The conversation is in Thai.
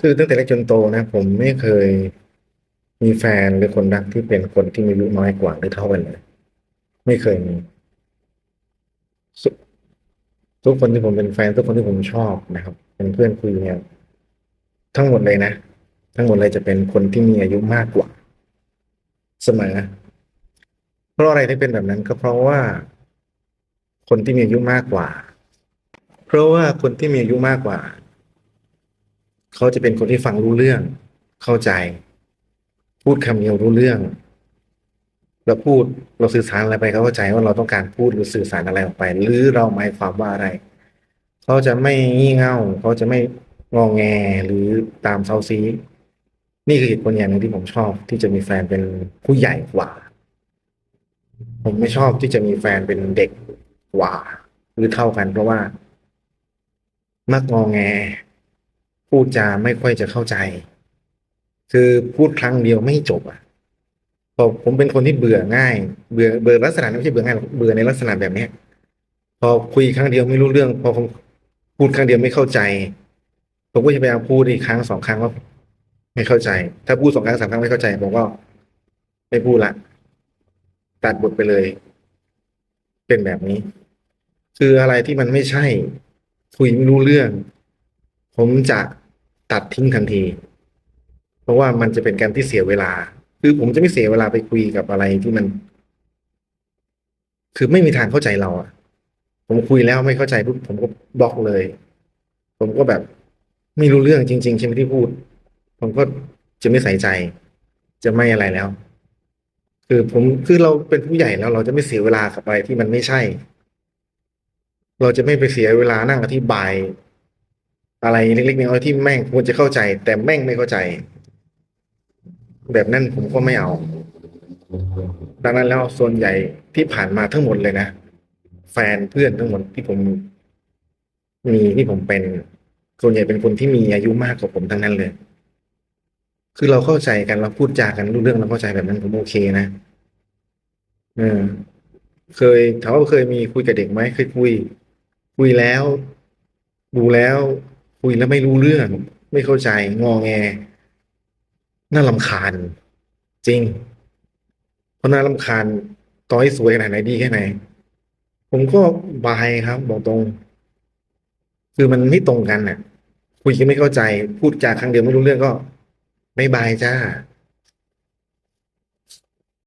คือตั้งแต่เล็กจนโตนะ ผมไม่เคยมีแฟนหรือคนรักที่เป็นคนที่มีอายุน้อยกว่าหรือเท่ากันเลยไม่เคยมีทุกคนที่ผมเป็นแฟนทุกคนที่ผมชอบนะครับ เป็นเพื่อนคุยเนี่ยทั้งหมดเลยนะทั้งหมดเลยจะเป็นคนที่มีอายุมากกว่า เสมอเพราะอะไรที่เป็นแบบนั้นก็เพราะว่า คนที่มีอายุมากกว่า เพราะว่าคนที่มีอายุมากกว่า เขาจะเป็นคนที่ฟังรู้เรื่อง เข้าใจ พูดคำเดียวรู้เรื่องเราพูดเราสื่อสารอะไรไปเขาเข้าใจว่าเราต้องการพูดหรือสื่อสารอะไรออกไป หรือเราหมายความว่าอะไรเขาจะไม่งี่เง่าเขาจะไม่งองแงหรือตามเซาซี นี่คือเหตุผลอย่างหนึ่งที่ผมชอบ ที่จะมีแฟนเป็นผู้ใหญ่กว่า ผมไม่ชอบที่จะมีแฟนเป็นเด็กกว่า หรือเท่ากันเพราะว่า มักงองแง พูดจาไม่ค่อยจะเข้าใจ คือพูดครั้งเดียวไม่จบอะพอผมเป็นคนที่เบื่อง่าย เบื่อเบื่อลักษณะไม่ใช่เบื่อง่ายหรอกเบื่อในลักษณะแบบเนี้ยพอคุยครั้งเดียวไม่รู้เรื่อง พอผมพูดครั้งเดียวไม่เข้าใจ ผมก็จะพยายามพูดอีกครั้งสองครั้งว่าไม่เข้าใจ ถ้าพูดสองครั้งสามครั้งไม่เข้าใจผมก็ไม่พูดละตัดบทไปเลย เป็นแบบนี้ คืออะไรที่มันไม่ใช่ คุยไม่รู้เรื่อง ผมจะ ตัดทิ้งทันที เพราะว่ามันจะเป็นการที่เสียเวลา คือผมจะไม่เสียเวลาไปคุยกับอะไรที่มัน คือไม่มีทางเข้าใจเราอะผมคุยแล้วไม่เข้าใจปุ๊บผมก็บล็อกเลย ผมก็แบบไม่รู้เรื่องจริง ๆ ใช่ไหมที่พูด ผมก็จะไม่ใส่ใจ จะไม่อะไรแล้ว คือผมคือเราเป็นผู้ใหญ่แล้วเราจะไม่เสียเวลากับอะไรที่มันไม่ใช่ เราจะไม่ไปเสียเวลานั่งอธิบาย อะไรเล็กๆน้อยๆที่แม่งควรจะเข้าใจ แต่แม่งไม่เข้าใจ แบบนั้นผมก็ไม่เอา ดังนั้นแล้วส่วนใหญ่ที่ผ่านมาทั้งหมดเลยนะแฟนเพื่อนทั้งหมดที่ผมมีที่ผมเป็น ส่วนใหญ่เป็นคนที่มีอายุมากกว่าผมทั้งนั้นเลย คือเราเข้าใจกันเราพูดจากันรู้เรื่องเราเข้าใจแบบนั้นผมโอเคนะเออเคยถามว่าเคยมีคุยกับเด็กไหมเคยคุย คุยแล้ว ดูแล้ว คุยแล้วไม่รู้เรื่อง ไม่เข้าใจงอแง น่าลำคาญ จริง เพราะน่าลำคาญต่อให้สวยขนาดไหนดีแค่ไหน ผมก็บายครับ บอกตรง คือมันไม่ตรงกันน่ะ คุยกันไม่เข้าใจ พูดจาครั้งเดียวไม่รู้เรื่องก็ไม่บายจ้า